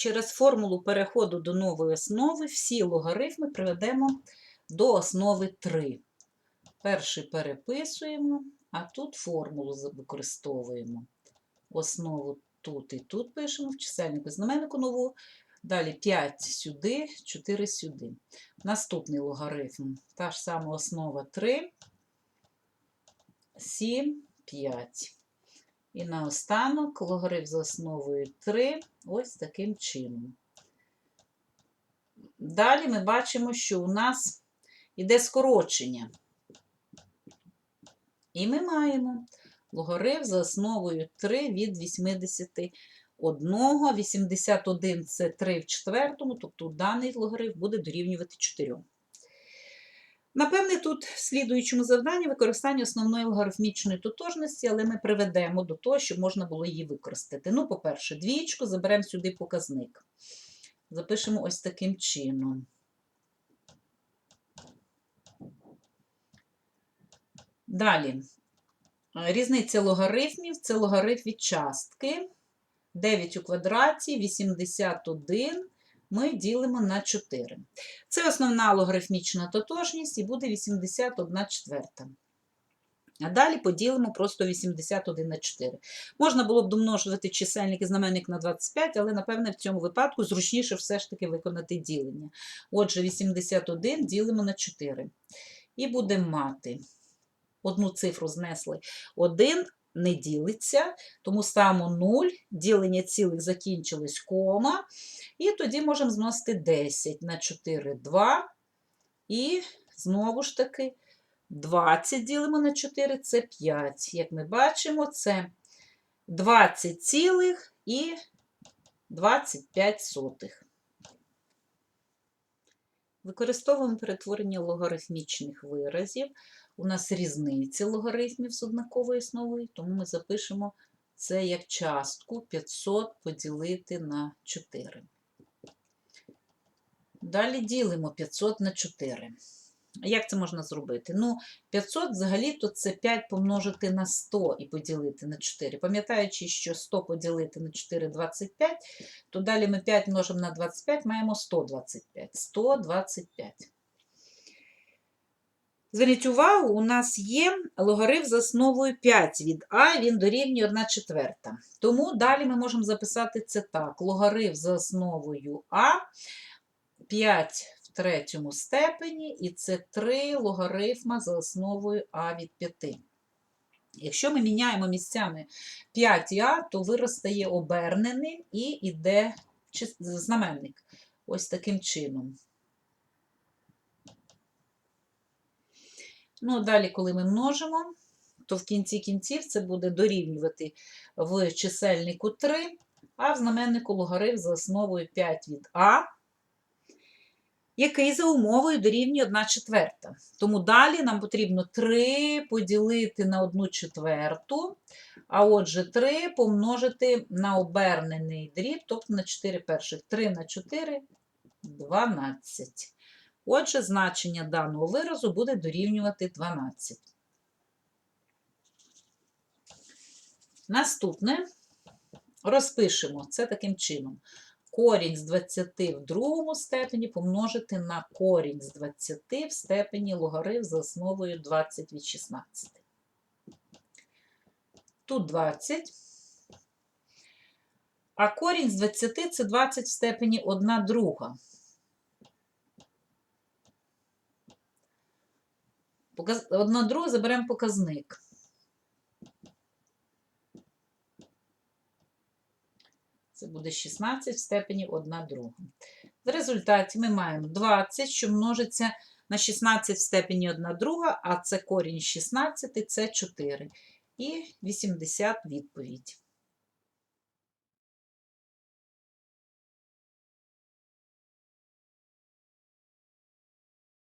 через формулу переходу до нової основи всі логарифми приведемо до основи 3. Перший переписуємо, а тут формулу використовуємо. Основу тут і тут пишемо в чисельнику знаменнику нову. Далі 5 сюди, 4 сюди. Наступний логарифм. Та ж сама основа 3, 7, 5. І наостанок логарифм за основою 3 ось таким чином. Далі ми бачимо, що у нас іде скорочення. І ми маємо логарифм за основою 3 від 81. 81 це 3 в четвертому, тобто даний логарифм буде дорівнювати 4. Напевне, тут в слідуючому завданні використання основної логарифмічної тотожності, але ми приведемо до того, щоб можна було її використати. Ну, по-перше, двієчку заберемо сюди показник. Запишемо ось таким чином. Далі. Різниця логарифмів це логарифм від частки. 9 у квадраті, 81 ми ділимо на 4. Це основна логарифмічна тотожність і буде 81 четверта. А далі поділимо просто 81 на 4. Можна було б домножувати чисельник і знаменник на 25, але, напевне, в цьому випадку зручніше все ж таки виконати ділення. Отже, 81 ділимо на 4. І будемо мати одну цифру знесли 1 не ділиться, тому ставимо 0, ділення цілих закінчилось кома, і тоді можемо зносити 10 на 4 2. І знову ж таки 20 ділимо на 4 це 5. Як ми бачимо, це 20 цілих і 25 сотих. Використовуємо перетворення логарифмічних виразів. У нас різниця логарифмів з однаковою основою, тому ми запишемо це як частку 500 поділити на 4. Далі ділимо 500 на 4. Як це можна зробити? Ну, 500 взагалі-то це 5 помножити на 100 і поділити на 4. Пам'ятаючи, що 100 поділити на 4 – 25, то далі ми 5 множимо на 25, маємо 125. 125. Зверніть увагу, у нас є логарифм за основою 5 від а, він дорівнює 1 четверта. Тому далі ми можемо записати це так. Логарифм за основою а 5 в третьому степені, і це 3 логарифма за основою а від 5. Якщо ми міняємо місцями 5 і а, то вираз стає оберненим і йде знаменник. Ось таким чином. Ну, далі, коли ми множимо, то в кінці кінців це буде дорівнювати в чисельнику 3, а в знаменнику логарифм за основою 5 від а, який за умовою дорівнює 1 четверта. Тому далі нам потрібно 3 поділити на 1 четверту, а отже 3 помножити на обернений дріб, тобто на 4 перших. 3 на 4 – 12. Отже, значення даного виразу буде дорівнювати 12. Наступне розпишемо це таким чином. Корінь з 20 в другому степені помножити на корінь з 20 в степені логарифм за основою 20 від 16. Тут 20. А корінь з 20 це 20 в степені 1 друга. Одна друга заберемо показник. Це буде 16 в степені 1 друга. В результаті ми маємо 20, що множиться на 16 в степені 1 друга, а це корінь 16, це 4. І 80 відповідь.